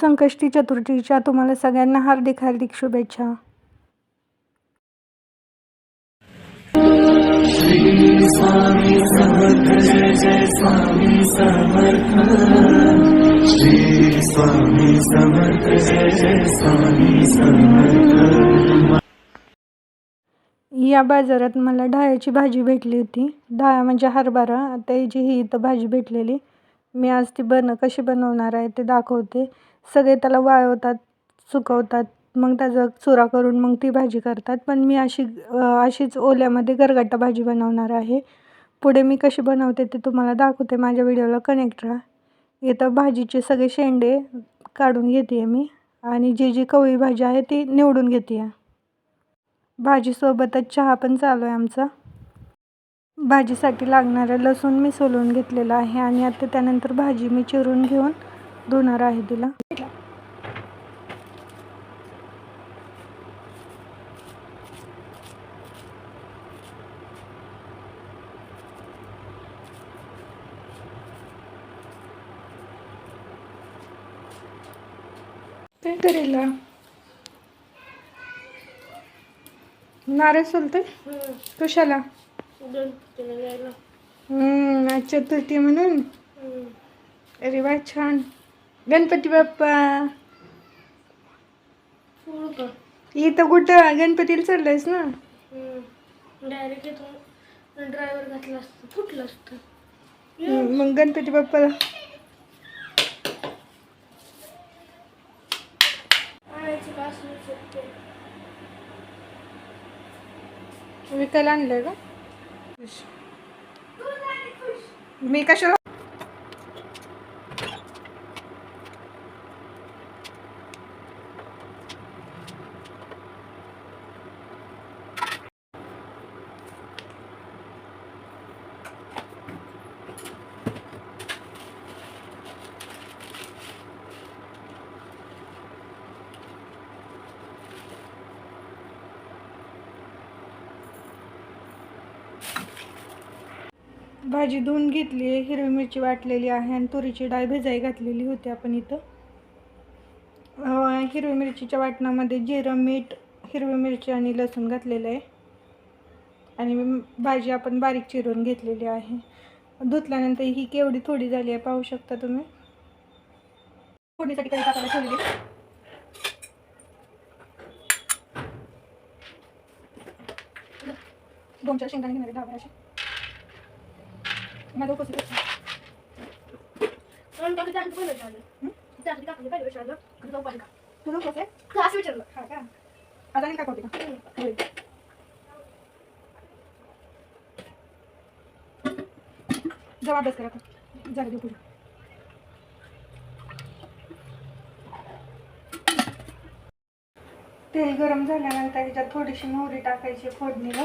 संकष्टी चतुर्थीच्या तुम्हाला सगळ्यांना हार्दिक हार्दिक शुभेच्छा. या बाजारात मला डाळ्याची भाजी भेटली होती. डाळ म्हणजे हरभरा. आता जी ही इथं भाजी भेटलेली. मी आज ती बन कशी बनवणार आहे ते दाखवते. सगळे त्याला वाळवतात सुकवतात मग त्याचा चुरा करून मग ती भाजी करतात. पण मी अशी अशीच ओल्यामध्ये गरगट्टा भाजी बनवणार आहे. पुढे मी कशी बनवते ते तुम्हाला दाखवते. माझ्या व्हिडिओला कनेक्ट राहा. इथं भाजीचे सगळे शेंडे काढून घेते आहे मी आणि जी जी कवळी भाजी आहे ती निवडून घेते भाजीसोबतच चहा पण चालू आहे आमचा. भाजीसाठी लागणारं लसूण मी सोलून घेतलेलं आहे आणि आता त्यानंतर भाजी मी चिरून घेऊन धुणार आहे तिला. करेला. नारळ सोलते कशाला हम्म, आज चतुर्थी म्हणून? अरे वा छान. गणपती बाप्पा. इथं कुठं? गणपतीला चाललायस ना? डायरेक्ट ड्रायव्हर घातला असतं. फुटलं असतं? मग गणपती बाप्पाला आणायचं का असं शकते विकायला आणलंय का? मी कशाला भाजी धुवून घेतली आहे हिरवी मिरची वाटलेली आहे आणि तुरीची डाळ भिजाई घातलेली होती आपण इथं. हिरवी मिरचीच्या वाटणामध्ये जिरं मीठ हिरवी मिरची आणि लसूण घातलेलं आहे. आणि भाजी आपण बारीक चिरून घेतलेली आहे. धुतल्यानंतर ही केवढी थोडी झाली आहे पाहू शकता तुम्ही? फोडणीसाठी काही टाकायला ठेवली दोन चार शेंगदाणे घेणारे दहा बाराशे माझं उपस्थित म्हणून टाकी टाकी पहिलं विचारलं टाकी टाकली पहिलं विचारलं आणि तुझं कसं आहे? असं विचारलं. हा का? आता आणि काय करते का होय. जाऊ अभ्यास करा आता. झालं देऊ पुढे. तेल गरम झाल्यानंतर ह्याच्यात थोडीशी मोहरी टाकायची फोडणीला.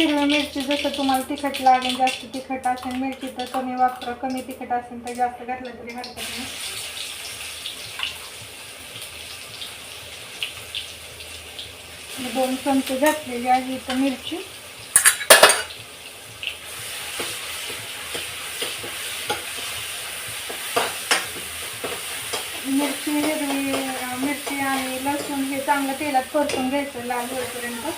हिरवी मिरची जसं तुम्हाला तिखट लागेल जास्त तिखट असेल मिरची तर कमी वापरा. कमी तिखट असेल तर जास्त घातलं तरी हरकत नाही. दोन चमचे घातलेली आहे इथं मिरची. मिरची हिरवी मिरची आणि लसूण हे चांगलं तेलात परतून घ्यायचं लाल होईपर्यंत.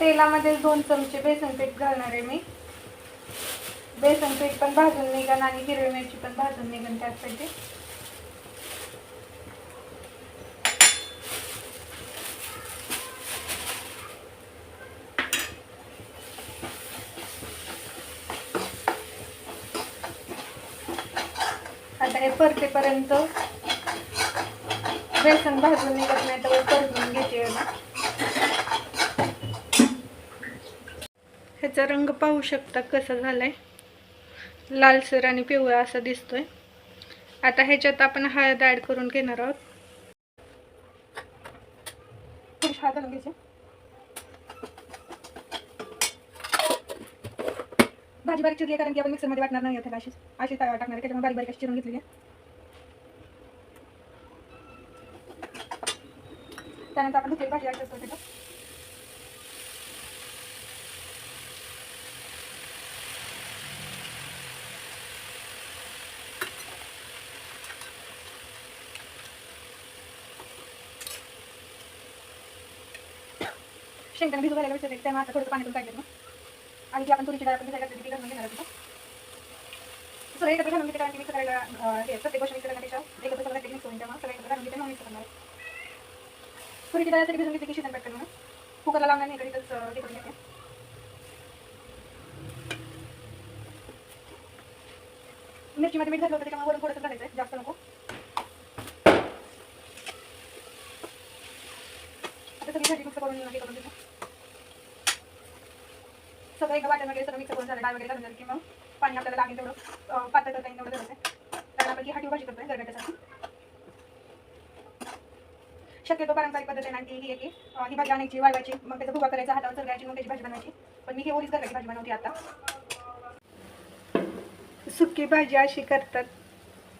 तेलामध्ये दोन चमचे बेसन पीठ घालणार आहे मी. बेसन पीठ पण भाजून निघन आणि हिरवी मिरची पण भाजून निघण त्यासाठी. आता हे परतेपर्यंत बेसन भाजून निघत नाही तर परतून घेते ह्याचा रंग पाहू शकता कसा आहे लालसर आणि पिवळा असा दिसतोय. आता ह्याच्यात आपण हळद ॲड करून घेणार आहोत. भाजी बारीक चिरली कारण की आपण मिक्सरमध्ये वाटणार नाही त्याला अशी अशी टाकणार आहे. त्याच्यामुळे बारीक बारीक अशी चिरून घेतलेली आहे. त्यानंतर आपण भाजी ॲड करतो त्याच्यात. शेंगदाणा भिजू घालायला विसरले. त्यामुळे आता थोडंसं पाणी काढलं आणि जी आपण तुरीची डाळ आपण भिजायला ती घालून घेणार होतो सगळं एकत्र घालून घेते कारण की मिक्स करायला हे प्रत्येक गोष्ट मिक्स करण्यापेक्षा एकत्र सगळं मिक्स होईल त्यामुळे सगळं एकत्र घालून घेते मग मिक्स करणार तुरीची डाळ तरी भिजून घेते की शिजन पॅक करून कुकरला लावणार नाही कधीच हे करून घेते. मिरचीमध्ये मीठ घातलं होतं त्याच्यामुळे वरून थोडंसं घालायचं जास्त नको. आता सगळी भाजी मिक्स करून हे करून घेते. सगळं एका वगैरे सगळं मिक्स करून झालं. डाळ वगैरे घालून झालं की मग पाणी आपल्याला लागेल तेवढं. पातळ करता येईल तेवढं करायचं कारण आपण की हाटी भाजी करतोय गरगट्यासाठी. शक्यतो पारंपरिक पद्धत आणखी ही आहे की ही भाजी आणायची वाळवायची. मग त्याचा भुगा करायचा हातावर चरगायची मग त्याची भाजी बनवायची. पण मी ही ओलीच गरगाची भाजी बनवते आता. सुकी भाजी अशी करतात.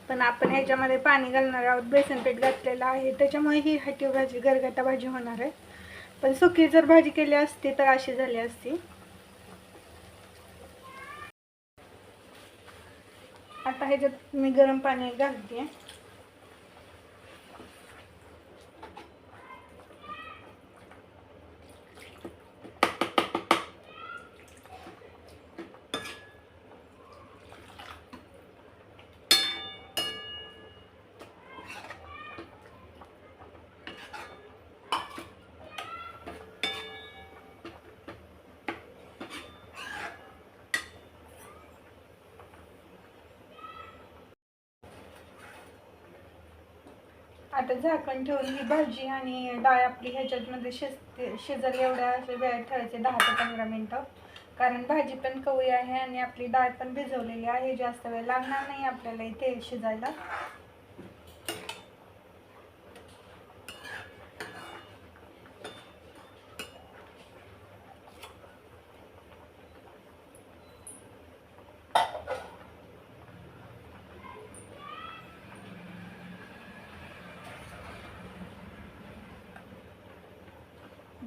पण आपण ह्याच्यामध्ये पाणी घालणार आहोत बेसन पीठ घातलेलं आहे. त्याच्यामुळे ही हटी भाजी गरगटा भाजी होणार आहे. पण सुकी जर भाजी केली असती तर अशी झाली असती. आता ह्याच्यात मी गरम पाणी घालते. आता झाकण ठेवून ही भाजी आणि डाळ आपली ह्याच्यामध्ये शिजते शिजल एवढ्या वेळ ठेवायचे दहा ते पंधरा मिनटं. कारण भाजी पण कवळी आहे आणि आपली डाळ पण भिजवलेली आहे जास्त वेळ लागणार नाही आपल्याला इथे शिजायला.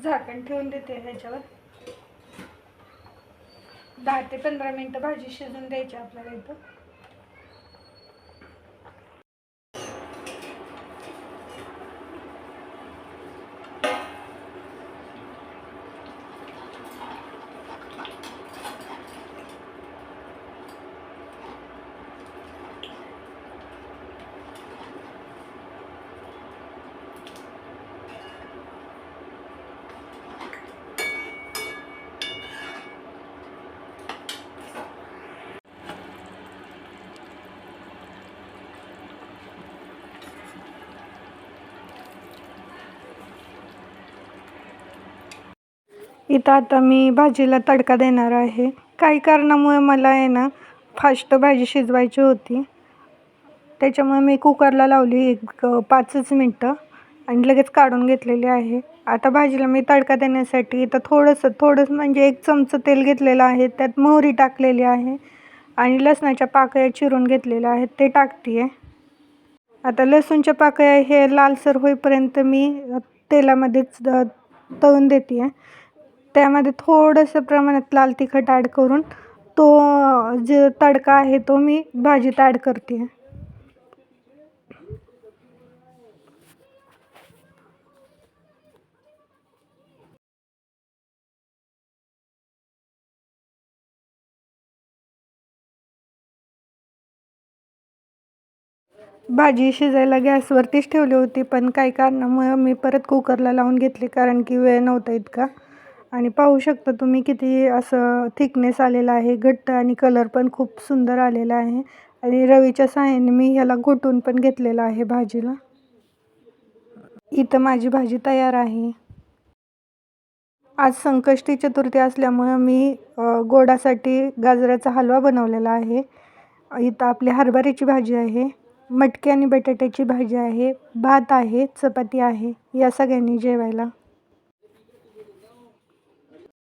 झाकण ठेवून देते ह्याच्यावर. दहा ते पंधरा मिनटं भाजी शिजून द्यायची आपल्याला इथं. इथं आता मी भाजीला तडका देणार आहे. काही कारणामुळे मला आहे ना फास्ट भाजी शिजवायची होती. त्याच्यामुळे मी कुकरला लावली एक पाचच मिनटं आणि लगेच काढून घेतलेली आहे. आता भाजीला मी तडका देण्यासाठी इथं थोडंसं थोडंसं म्हणजे एक चमचं तेल घेतलेलं आहे. त्यात मोहरी टाकलेली आहे आणि लसणाच्या पाकळ्या चिरून घेतलेल्या आहेत. ते टाकते आहे आता लसूणच्या पाकळ्या हे लालसर होईपर्यंत मी तेलामध्येच तळून देते आहे त्यामध्ये थोडंसं प्रमाणात लाल तिखट ॲड करून तो जे तडका आहे तो मी भाजीत ॲड करते. आहे भाजी शिजायला गॅसवरतीच ठेवली होती पण काही कारणामुळे मी परत कुकरला लावून घेतली कारण की वेळ नव्हता इतका. आणि पाहू शकता तुम्ही किती असं थिकनेस आलेला आहे. घट्ट आणि कलर पण खूप सुंदर आलेला आहे. आणि रवीच्या साह्याने मी ह्याला घोटून पण घेतलेलं आहे भाजीला. इथं माझी भाजी तयार आहे. आज संकष्टी चतुर्थी असल्यामुळं मी गोडासाठी गाजराचा हलवा बनवलेला आहे. इथं आपली हरभऱ्याची भाजी आहे मटकी आणि बटाट्याची भाजी आहे भात आहे चपाती आहे या सगळ्यांनी जेवायला.